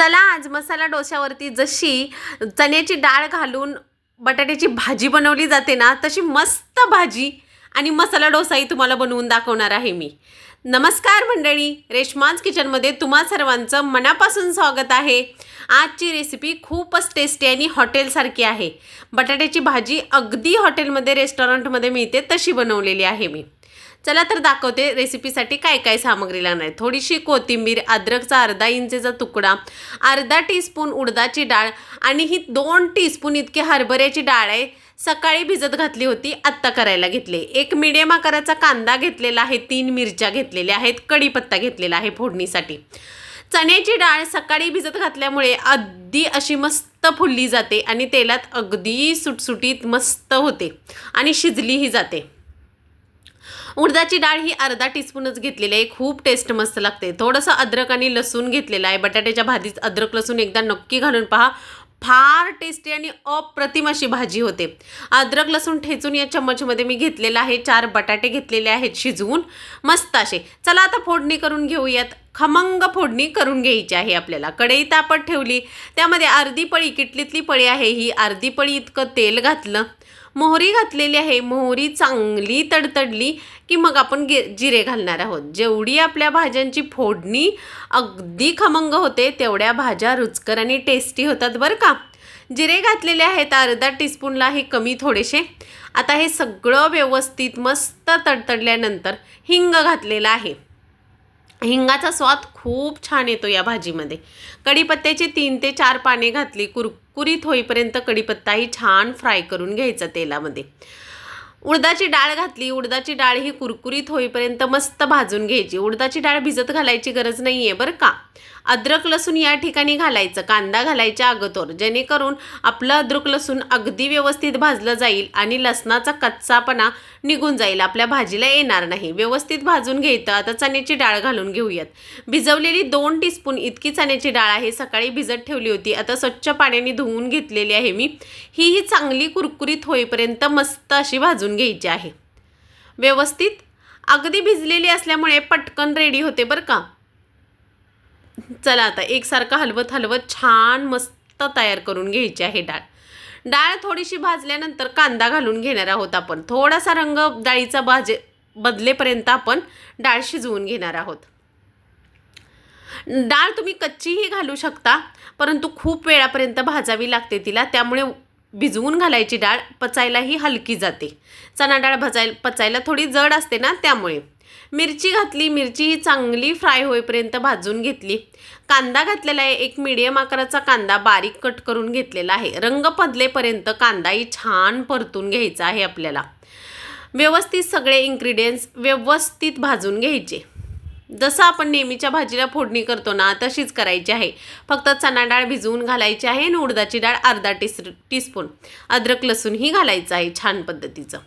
चला आज मसाला डोश्यावरती जशी चण्याची डाळ घालून बटाट्याची भाजी बनवली जाते ना तशी मस्त भाजी आणि मसाला डोसाही तुम्हाला बनवून दाखवणार आहे मी. नमस्कार मंडळी रेशमाज किचनमध्ये तुम्हा सर्वांचं मनापासून स्वागत आहे. आजची रेसिपी खूपच टेस्टी आणि हॉटेलसारखी आहे. बटाट्याची भाजी अगदी हॉटेलमध्ये रेस्टॉरंटमध्ये मिळते तशी बनवलेली आहे मी. चला तर दाखवते रेसिपीसाठी काय काय सामग्री लागणार. आहे थोडीशी कोथिंबीर अद्रकचा अर्धा इंचेचा तुकडा अर्धा टीस्पून उडदाची डाळ आणि ही दोन टीस्पून इतकी हरभऱ्याची डाळ आहे सकाळी भिजत घातली होती आत्ता करायला घेतले. एक मिडियम आकाराचा कांदा घेतलेला आहे तीन मिरच्या घेतलेल्या आहेत कढीपत्ता घेतलेला आहे फोडणीसाठी. चण्याची डाळ सकाळी भिजत घातल्यामुळे अगदी अशी मस्त फुलली जाते आणि तेलात अगदी सुटसुटीत मस्त होते आणि शिजलीही जाते. उडदाची डाळ ही अर्धा टीस्पूनच घेतलेली आहे. खूप टेस्ट मस्त लागते. थोडंसं अद्रक आणि लसूण घेतलेलं आहे. बटाट्याच्या भाजीत अद्रक लसूण एकदा नक्की घालून पहा. फार टेस्टी आणि अप्रतिम अशी भाजी होते. अद्रक लसूण ठेचून या चम्मचमध्ये मी घेतलेला आहे. चार बटाटे घेतलेले आहेत शिजवून. मस्त असे. चला आता फोडणी करून घेऊयात. खमंग फोडणी करून घ्यायची आहे आपल्याला. कढई तापत ठेवली. त्यामध्ये अर्धी पळी किटलीतली पळी आहे. ही अर्धी पळी इतकं तेल घातलं. मोहरी घातलेली आहे. मोहरी चांगली तडतडली की मग आपण गे जिरे घालणार आहोत. जेवढी आपल्या भाज्यांची फोडणी अगदी खमंग होते तेवढ्या भाज्या रुचकर आणि टेस्टी होतात बरं का. जिरे घातलेले आहेत अर्धा टीस्पूनला हे कमी थोडेसे. आता हे सगळं व्यवस्थित मस्त तडतडल्यानंतर हिंग घातलेलं आहे. हिंगाचा स्वाद खूप छान येतो या भाजीमध्ये. कढीपत्त्याची तीन ते चार पाने घातली कुरकुरीत होईपर्यंत कढीपत्ताही छान फ्राय करून घ्यायचा तेलामध्ये. उडदाची डाळ घातली उडदाची डाळ ही कुरकुरीत होईपर्यंत मस्त भाजून घ्यायची. उडदाची डाळ भिजत घालायची गरज नाही आहे बरं का. अद्रक लसूण या ठिकाणी घालायचं कांदा घालायच्या अगोदर. जेणेकरून आपलं अद्रक लसूण अगदी व्यवस्थित भाजलं जाईल आणि लसणाचा कच्चापणा निघून जाईल. आपल्या भाजीला येणार नाही. व्यवस्थित भाजून घ्यायचं. आता चण्याची डाळ घालून घेऊयात. भिजवलेली दोन टीस्पून इतकी चण्याची डाळ आहे. सकाळी भिजत ठेवली होती. आता स्वच्छ पाण्याने धुवून घेतलेली आहे मी. ही ही चांगली कुरकुरीत होईपर्यंत मस्त अशी भाजून घ्यायची आहे. व्यवस्थित? अगदी भिजलेली असल्यामुळे पटकन रेडी होते बरं का? चला आता एकसारखं हलवत हलवत छान मस्त तयार करून घ्यायची आहे डाळ. डाळ थोडीशी भाजल्यानंतर कांदा घालून घेणार आहोत आपण. थोडासा रंग डाळीचा भाजे बदलेपर्यंत आपण डाळ शिजवून घेणार आहोत. डाळ तुम्ही कच्चीही घालू शकता परंतु खूप वेळापर्यंत भाजावी लागते तिला त्यामुळे भिजवून घालायची डाळ पचायलाही हलकी जाते. चणा डाळ भजाय पचायला थोडी जड असते ना त्यामुळे. मिरची घातली मिरची ही चांगली फ्राय होईपर्यंत भाजून घेतली. कांदा घातलेला आहे एक मिडियम आकाराचा कांदा बारीक कट करून घेतलेला आहे. रंग पदलेपर्यंत कांदाही छान परतून घ्यायचा आहे आपल्याला. व्यवस्थित सगळे इन्ग्रेडियंट्स व्यवस्थित भाजून घ्यायचे. जसं आपण नेहमीच्या भाजीला फोडणी करतो ना तशीच करायची आहे. फक्त चणा डाळ भिजवून घालायची आहे आणि उडदाची डाळ अर्धा टीस टीस्पून अद्रक लसूणही घालायचं आहे छान पद्धतीचं.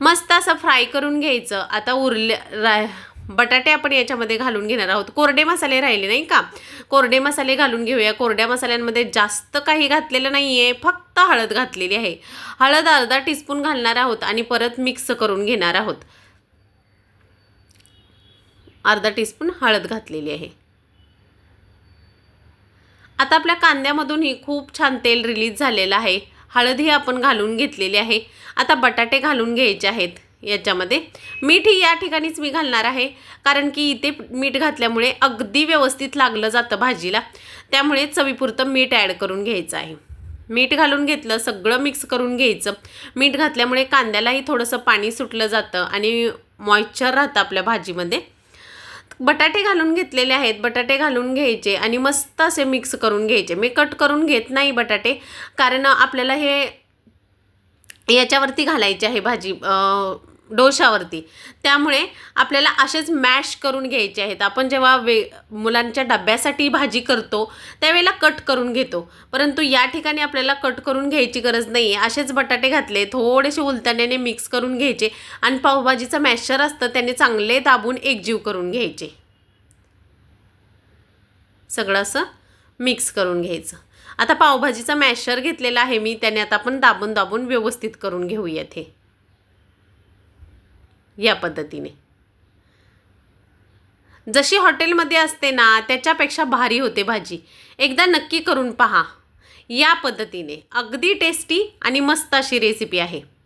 मस्त असं फ्राय करून घ्यायचं. आता उरले रा बटाटे आपण याच्यामध्ये घालून घेणार आहोत. कोरडे मसाले राहिले नाही का? कोरडे मसाले घालून घेऊया. कोरड्या मसाल्यांमध्ये जास्त काही घातलेलं नाही आहे फक्त हळद घातलेली आहे. हळद अर्धा टीस्पून घालणार आहोत आणि परत मिक्स करून घेणार आहोत. अर्धा टीस्पून हळद घातलेली आहे. आता आपल्या कांद्यामधूनही खूप छान तेल रिलीज झालेलं आहे. हळदही आपण घालून घेतलेली आहे. आता बटाटे घालून घ्यायचे आहेत. याच्यामध्ये मीठही या ठिकाणीच मी घालणार आहे. कारण की इथे मीठ घातल्यामुळे अगदी व्यवस्थित लागलं जातं भाजीला. त्यामुळे चवीपुरतं मीठ ॲड करून घ्यायचं आहे. मीठ घालून घेतलं सगळं मिक्स करून घ्यायचं. मीठ घातल्यामुळे कांद्यालाही थोडंसं पाणी सुटलं जातं आणि मॉइश्चर राहतं आपल्या भाजीमध्ये. बटाटे घालून घेतलेले आहेत. बटाटे घालून घ्यायचे आणि मस्त असे मिक्स करून घ्यायचे. मी कट करून घेत नाही बटाटे. कारण आपल्याला हे याच्यावरती घालायचे आहे भाजी. डोशावरती. त्यामुळे आपल्याला असेच मॅश करून घ्यायचे आहेत. आपण जेव्हा वे मुलांच्या डब्यासाठी भाजी करतो त्यावेळेला कट करून घेतो. परंतु या ठिकाणी आपल्याला कट करून घ्यायची गरज नाही आहे असेच बटाटे घातले थोडेसे उलताण्याने मिक्स करून घ्यायचे आणि पावभाजीचं मॅशर असतं त्याने चांगले दाबून एकजीव करून घ्यायचे. सगळं असं मिक्स करून घ्यायचं. आता पावभाजीचा मॅशर घेतलेला आहे मी त्याने आता आपण दाबून दाबून व्यवस्थित करून घेऊयात हे. या पद्धतीने. जशी हॉटेलमध्ये असते ना त्याच्यापेक्षा भारी होते भाजी. एकदा नक्की करून पहा. या पद्धतीने. अगदी टेस्टी आणि मस्त अशी रेसिपी आहे.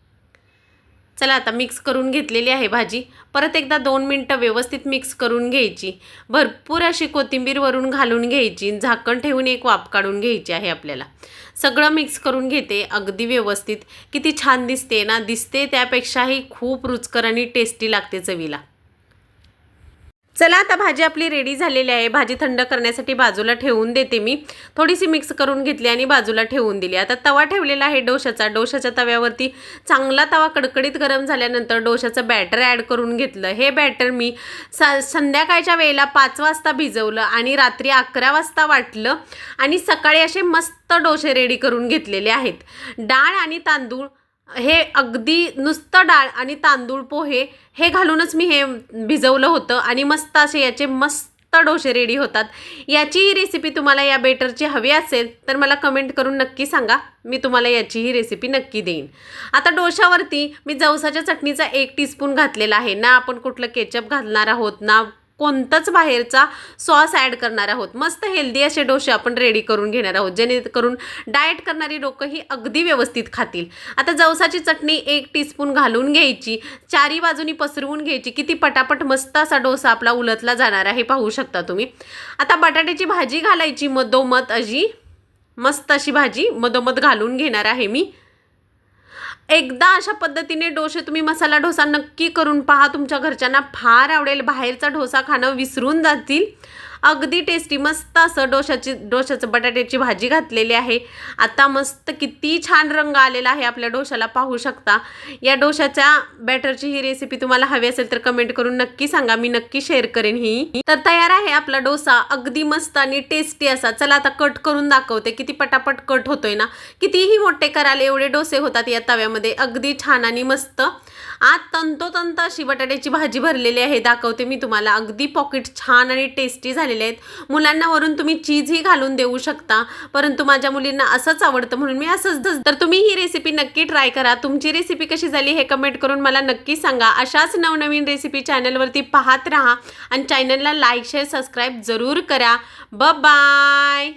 चला आता मिक्स करून घेतलेली आहे भाजी. परत एकदा दोन मिनटं व्यवस्थित मिक्स करून घ्यायची. भरपूर अशी कोथिंबीरवरून घालून घ्यायची झाकण ठेवून एक वाफ काढून घ्यायची आहे आपल्याला. सगळं मिक्स करून घेते अगदी व्यवस्थित. किती छान दिसते ना? दिसते त्यापेक्षाही खूप रुचकर आणि टेस्टी लागते चवीला. चला आता भाजी आपली रेडी झालेली आहे. भाजी थंड करण्यासाठी बाजूला ठेवून देते मी. थोडीशी मिक्स करून घेतली आणि बाजूला ठेवून दिली. आता तवा ठेवलेला आहे डोशाचा. डोशाच्या तव्यावरती चांगला तवा कडकडीत गरम झाल्यानंतर डोशाचं बॅटर ॲड करून घेतलं. हे बॅटर मी स संध्याकाळच्या वेळेला पाच वाजता भिजवलं आणि रात्री अकरा वाजता वाटलं आणि सकाळी असे मस्त डोसे रेडी करून घेतलेले आहेत. डाळ आणि तांदूळ हे अगदी नुसतं डाळ आणि तांदूळ पोहे हे घालूनच मी हे भिजवलं होतं आणि मस्त असे याचे मस्त डोसे रेडी होतात. याचीही रेसिपी तुम्हाला या बेटरची हवी असेल तर मला कमेंट करून नक्की सांगा. मी तुम्हाला याचीही रेसिपी नक्की देईन. आता डोशावरती मी जवसाच्या चटणीचा एक टीस्पून घातलेला आहे. ना आपण कुठलं केचप घालणार आहोत ना कोणताच बाहेरचा सॉस ॲड करणार आहोत. मस्त हेल्दी असे डोसे आपण रेडी करून घेणार आहोत. जेणेकरून डाएट करणारी लोकं ही अगदी व्यवस्थित खातील. आता जवसाची चटणी एक टीस्पून घालून घ्यायची. चारी बाजूनी पसरवून घ्यायची. किती पटापट मस्त असा डोसा आपला उलटला जाणार आहे पाहू शकता तुम्ही. आता बटाट्याची भाजी घालायची. मधोमध अशी मस्त अशी भाजी मधोमध घालून घेणार आहे मी. एकदा अशा पद्धतीने डोसे तुम्ही मसाला डोसा नक्की करून पहा. तुमच्या घरच्यांना फार आवडेल. बाहेरचा डोसा खाणं विसरून जातील. अगदी टेस्टी मस्त असं डोशाची डोशाचं बटाट्याची भाजी घातलेली आहे. आता मस्त किती छान रंग आलेला आहे आपल्या डोशाला पाहू शकता. या डोशाच्या बॅटरची ही रेसिपी तुम्हाला हवी असेल तर कमेंट करून नक्की सांगा मी नक्की शेअर करेन ही. तर तयार आहे आपला डोसा अगदी मस्त आणि टेस्टी असा. चला आता कट करून दाखवते किती पटापट कट होतोय ना. कितीही मोठे करायला एवढे डोसे होतात या तव्यामध्ये अगदी छान आणि मस्त. आत तंतोतंत अशी बटाट्याची भाजी भरलेली आहे दाखवते मी तुम्हाला. अगदी पॉकेट छान आणि टेस्टी झाली झालेले आहेत. मुलांना वरून तुम्ही चीजही घालून देऊ शकता. परंतु माझ्या मुलींना असंच आवडतं म्हणून मी असंच धस तर तुम्ही ही रेसिपी नक्की ट्राय करा. तुमची रेसिपी कशी झाली हे कमेंट करून मला नक्की सांगा. अशाच नवनवीन रेसिपी चॅनलवरती पाहत राहा. आणि चॅनलला लाईक शेअर सबस्क्राईब जरूर करा. ब बाय